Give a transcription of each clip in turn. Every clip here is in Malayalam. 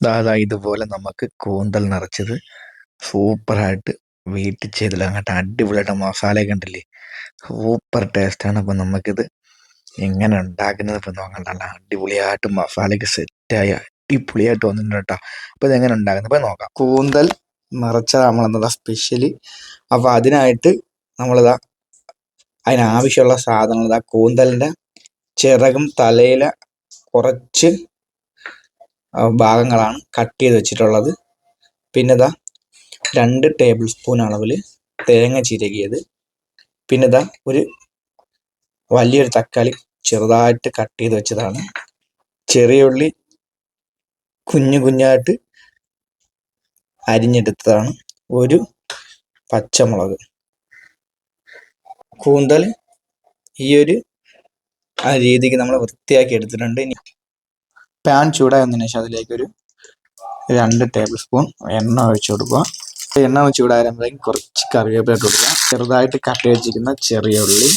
ദാ ഇതുപോലെ നമുക്ക് കൂന്തൽ നിറച്ചത് സൂപ്പറായിട്ട് വീട്ടിൽ ചെയ്തില്ല അങ്ങോട്ട് അടിപൊളിയായിട്ട് മസാലയൊക്കെ ഉണ്ടല്ലേ സൂപ്പർ ടേസ്റ്റാണ് അപ്പം നമുക്കിത് എങ്ങനെ ഉണ്ടാക്കുന്നത് ഇപ്പം നോക്കണ്ടല്ല അടിപൊളിയായിട്ട് സെറ്റ് സെറ്റായി അടിപൊളിയായിട്ട് വന്നിട്ടുണ്ട് കേട്ടോ. അപ്പോൾ ഇതെങ്ങനെ ഉണ്ടാക്കുന്നത്? ഇപ്പം നോക്കാം. കൂന്തൽ നിറച്ച നമ്മളെന്താ സ്പെഷ്യലി അപ്പോൾ അതിനായിട്ട് നമ്മളിതാ അതിനാവശ്യമുള്ള സാധനങ്ങൾ ഇതാ കൂന്തലിന്റെ ചിറകും തലയിലെ കുറച്ച് ഭാഗങ്ങളാണ് കട്ട് ചെയ്ത് വെച്ചിട്ടുള്ളത്. പിന്നെ ഇതാ രണ്ട് ടേബിൾ സ്പൂൺ അളവിൽ തേങ്ങ ചിരകിയത്. പിന്നെ ഇതാ ഒരു വലിയൊരു തക്കാളി ചെറുതായിട്ട് കട്ട് ചെയ്ത് വെച്ചതാണ്. ചെറിയ ഉള്ളി കുഞ്ഞു കുഞ്ഞായിട്ട് അരിഞ്ഞെടുത്തതാണ്. ഒരു പച്ചമുളക്. കൂന്തൽ ഈ ഒരു ആ രീതിക്ക് നമ്മൾ വൃത്തിയാക്കി എടുത്തിട്ടുണ്ട്. ഇനി പാൻ ചൂടായതിനു ശേഷം അതിലേക്കൊരു രണ്ട് ടേബിൾ സ്പൂൺ എണ്ണ ഒഴിച്ചു കൊടുക്കുക. എണ്ണ ചൂടാകുമ്പോഴേക്കും കുറച്ച് കറിവേപ്പില ഇട്ട് കൊടുക്കുക. ചെറുതായിട്ട് കട്ട് വെച്ചിരിക്കുന്ന ചെറിയ ഉള്ളി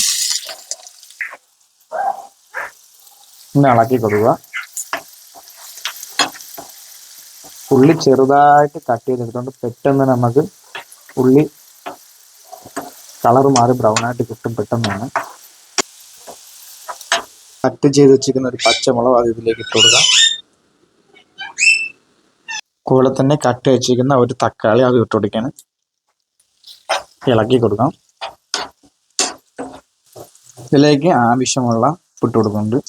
ഒന്ന് ഇളക്കി കൊടുക്കുക. ഉള്ളി ചെറുതായിട്ട് കട്ട് ചെയ്തെടുത്തോണ്ട് പെട്ടെന്ന് നമുക്ക് ഉള്ളി കളർ മാറി ബ്രൗൺ ആയിട്ട് കിട്ടും പെട്ടെന്നാണ്. കട്ട് ചെയ്ത് വെച്ചിരിക്കുന്ന ഒരു പച്ചമുളക് അത് ഇതിലേക്ക് ഇട്ട് കൊടുക്കാം. കൂടെ തന്നെ കട്ട് വെച്ചിരിക്കുന്ന ഒരു തക്കാളി അത് ഇട്ട് കൊടുക്കാണ് ഇളക്കി കൊടുക്കാം. ഇതിലേക്ക് ആവശ്യമുള്ള ഇട്ട് കൊടുക്കുന്നുണ്ട്.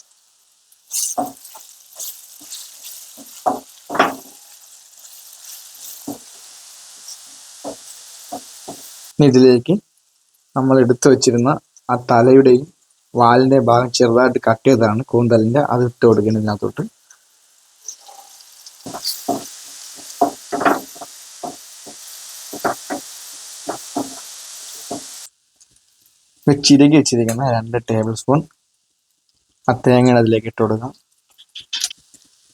ഇതിലേക്ക് നമ്മൾ എടുത്തു വെച്ചിരുന്ന ആ തലയുടെയും വാലിന്റെ ഭാഗം ചെറുതായിട്ട് കട്ട് ചെയ്തതാണ് കൂന്തലിന്റെ അത് ഇട്ട് കൊടുക്കുന്നത് ഇതിനകത്തോട്ട്. ചിരകി വെച്ചിരിക്കുന്ന രണ്ട് ടേബിൾ സ്പൂൺ ആ തേങ്ങ അതിലേക്ക് ഇട്ട് കൊടുക്കാം.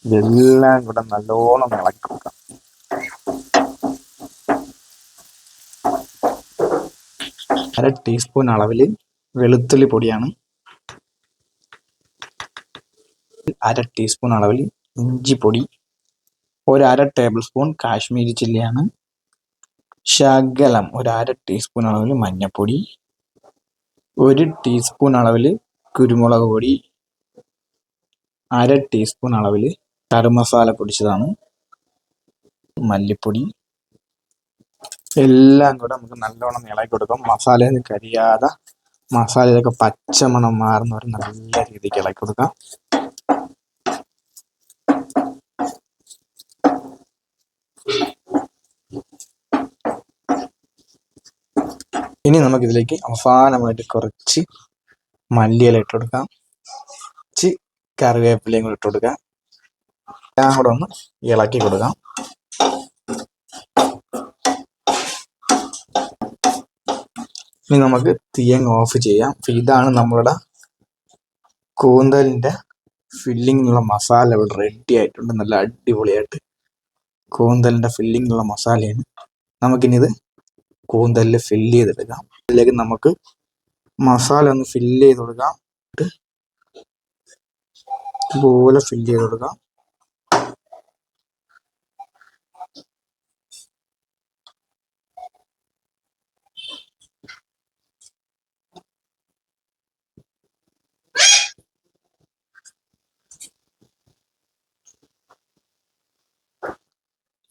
ഇതെല്ലാം കൂടെ നല്ലോണം ഇളക്കി കൊടുക്കാം. അര ടീസ്പൂൺ അളവിൽ വെളുത്തുള്ളി പൊടിയാണ് അര ടീസ്പൂൺ അളവിൽ ഇഞ്ചിപ്പൊടി ഒരു അര ടേബിൾ സ്പൂൺ കാശ്മീരി ചില്ലിയാണ് ശകലം ഒരു അര ടീസ്പൂൺ അളവിൽ മഞ്ഞൾപ്പൊടി ഒരു ടീസ്പൂൺ അളവിൽ കുരുമുളക് പൊടി അര ടീസ്പൂൺ അളവിൽ കറുമസാല പൊടിച്ചതാണ് മല്ലിപ്പൊടി. എല്ലാം കൂടെ നമുക്ക് നല്ലോണം ഇളക്കി കൊടുക്കും. മസാലയൊന്നും കരിയാതെ മസാലയിലൊക്കെ പച്ചമണം മാറുന്ന നല്ല രീതിക്ക് ഇളക്കി കൊടുക്കാം. ഇനി നമുക്കിതിലേക്ക് അവസാനമായിട്ട് കുറച്ച് മല്ലിയില ഇട്ട് കൊടുക്കാം. കുറച്ച് കറിവേപ്പിലയും കൂടി ഇട്ട് കൊടുക്കാം. എല്ലാം കൂടെ ഒന്ന് ഇളക്കി കൊടുക്കാം. ഇനി നമുക്ക് തീയങ്ങ് ഓഫ് ചെയ്യാം. ഇതാണ് നമ്മളുടെ കൂന്തലിന്റെ ഫില്ലിങ്ങിനുള്ള മസാല ഇവിടെ റെഡി ആയിട്ടുണ്ട്. നല്ല അടിപൊളിയായിട്ട്. കൂന്തലിന്റെ ഫില്ലിങ്ങിനുള്ള മസാലയാണ് നമുക്കിനി ഇത് കൂന്തലിൽ ഫില്ല് ചെയ്തെടുക്കാം. അതിലേക്ക് നമുക്ക് മസാല ഒന്ന് ഫില്ല് ചെയ്ത് കൊടുക്കാം. ഇതുപോലെ ഫില്ല് ചെയ്ത് കൊടുക്കാം.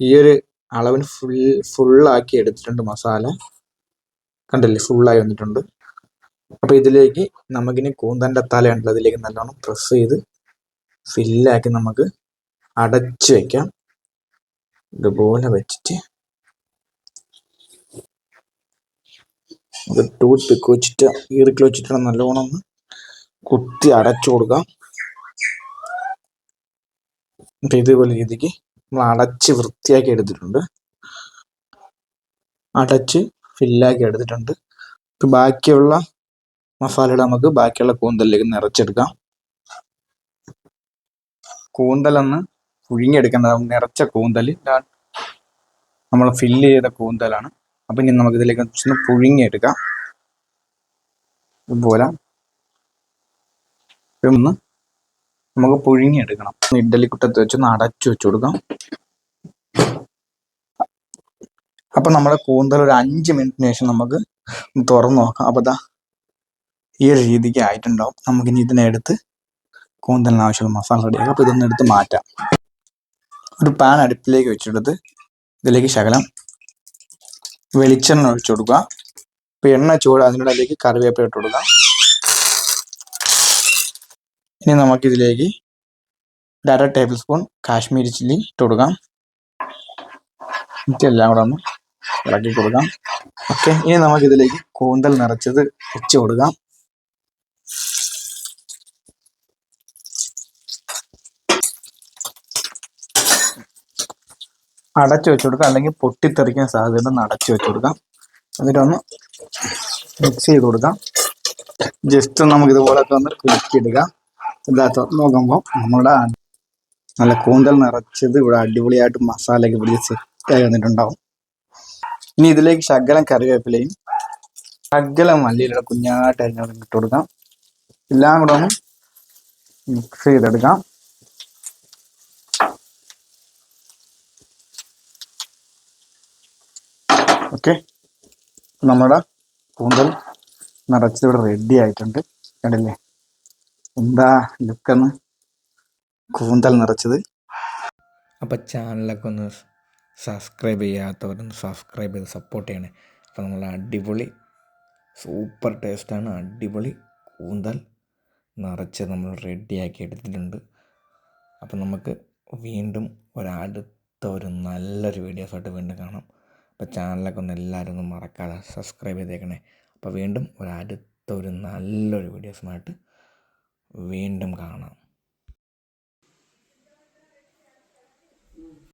ഈ ഒരു അളവിന് ഫുൾ ഫുള്ളാക്കി എടുത്തിട്ടുണ്ട് മസാല. കണ്ടില്ലേ? ഫുള്ളായി വന്നിട്ടുണ്ട്. അപ്പോൾ ഇതിലേക്ക് നമുക്കിനി കൂന്തന്റെ തലയുണ്ടല്ലോ. അതിലേക്ക് നല്ലോണം പ്രസ് ചെയ്ത് ഫില്ലാക്കി നമുക്ക് അടച്ചു വെക്കാം. ഇതുപോലെ വെച്ചിട്ട് ടൂത്ത് പിക്ക് വെച്ചിട്ട് ഈർക്കിൽ വെച്ചിട്ട് നല്ലോണം ഒന്ന് കുത്തി അടച്ചു കൊടുക്കാം. അപ്പം ഇതേപോലെ രീതിക്ക് നമ്മൾ അടച്ച് വൃത്തിയാക്കി എടുത്തിട്ടുണ്ട്. അടച്ച് ഫില്ലാക്കി എടുത്തിട്ടുണ്ട്. ബാക്കിയുള്ള മസാലയുടെ നമുക്ക് ബാക്കിയുള്ള കൂന്തലിലേക്ക് നിറച്ചെടുക്കാം. കൂന്തലൊന്ന് പുഴുങ്ങിയെടുക്കേണ്ടത് നിറച്ച കൂന്തൽ നമ്മൾ ഫില്ല് ചെയ്ത കൂന്തലാണ്. അപ്പം ഇനി നമുക്ക് ഇതിലേക്ക് ഒന്ന് പുഴുങ്ങിയെടുക്കാം. ഇതുപോലെ. ഒന്ന് നമുക്ക് പുഴുങ്ങിയെടുക്കണം. ഇഡ്ഡലിക്കുട്ടത്ത് വെച്ച് ഒന്ന് അടച്ചു വെച്ച് കൊടുക്കാം. അപ്പം നമ്മുടെ കൂന്തൽ ഒരു അഞ്ച് മിനിറ്റിന് ശേഷം നമുക്ക് തുറന്നു നോക്കാം. അപ്പോൾ ദാ ഈ ഒരു രീതിക്ക് ആയിട്ടുണ്ടാവും. നമുക്കിനി ഇതിനെടുത്ത് കൂന്തലിന് ആവശ്യമുള്ള മസാല റെഡിയാക്കാം അപ്പോൾ ഇതൊന്ന് എടുത്ത് മാറ്റാം. ഒരു പാൻ അടുപ്പിലേക്ക് വെച്ചെടുത്ത് ഇതിലേക്ക് ശകലം വെളിച്ചെണ്ണ ഒഴിച്ചു കൊടുക്കുക. ഇപ്പൊ എണ്ണ ചൂട് അതിനിടയിലേക്ക് കറിവേപ്പില ഇട്ട് കൊടുക്കാം ഇനി നമുക്കിതിലേക്ക് ഒരു അര ടേബിൾ സ്പൂൺ കാശ്മീരി ചില്ലി ഇട്ട് കൊടുക്കാം. ഇതെല്ലാം കൂടെ ഒന്ന് ഇളക്കി കൊടുക്കാം. ഓക്കെ ഇനി നമുക്കിതിലേക്ക് കൂന്തൽ നിറച്ചത് വെച്ച് കൊടുക്കാം. അടച്ചു വെച്ച് കൊടുക്കാം. അല്ലെങ്കിൽ പൊട്ടിത്തെറിക്കാൻ സാധ്യത അടച്ചു വെച്ച് കൊടുക്കാം. എന്നിട്ടൊന്ന് മിക്സ് ചെയ്ത് കൊടുക്കാം. ജസ്റ്റ് നമുക്ക് ഇതുപോലൊക്കെ ഒന്ന് കുലുക്കിയിടുക. ഇതിനകത്ത് നോക്കുമ്പോൾ നമ്മുടെ നല്ല കൂന്തൽ നിറച്ചത് ഇവിടെ അടിപൊളിയായിട്ട് മസാലയൊക്കെ പിടിച്ച് സെറ്റായി വന്നിട്ടുണ്ടാവും. ഇനി ഇതിലേക്ക് ശകലം കറിവേപ്പിലയും ശകലം മല്ലിയിലൂടെ കുഞ്ഞായിട്ട് അരിഞ്ഞോട് ഇട്ട് കൊടുക്കാം. എല്ലാം കൂടെ ഒന്ന് മിക്സ് ചെയ്തെടുക്കാം. ഓക്കെ നമ്മുടെ കൂന്തൽ നിറച്ചത് ഇവിടെ റെഡി ആയിട്ടുണ്ട്. കണ്ടില്ലേ? എന്താ ലുക്കെന്ന് കൂന്തൽ നിറച്ചത്. അപ്പോൾ ചാനലൊക്കെ ഒന്ന് സബ്സ്ക്രൈബ് ചെയ്യാത്തവരൊന്ന് സബ്സ്ക്രൈബ് ചെയ്ത് സപ്പോർട്ട് ചെയ്യണേ. അപ്പോൾ നമ്മൾ അടിപൊളി സൂപ്പർ ടേസ്റ്റാണ് അടിപൊളി കൂന്തൽ നിറച്ച് നമ്മൾ റെഡിയാക്കി എടുത്തിട്ടുണ്ട്. അപ്പോൾ നമുക്ക് വീണ്ടും ഒരടുത്ത ഒരു നല്ലൊരു വീഡിയോസായിട്ട് വീണ്ടും കാണാം. അപ്പോൾ ചാനലൊക്കെ ഒന്ന് എല്ലാവരും ഒന്ന് മറക്കാതെ സബ്സ്ക്രൈബ് ചെയ്തേക്കണേ. അപ്പോൾ വീണ്ടും ഒരടുത്ത ഒരു നല്ലൊരു വീഡിയോസുമായിട്ട് വീണ്ടും കാണാം.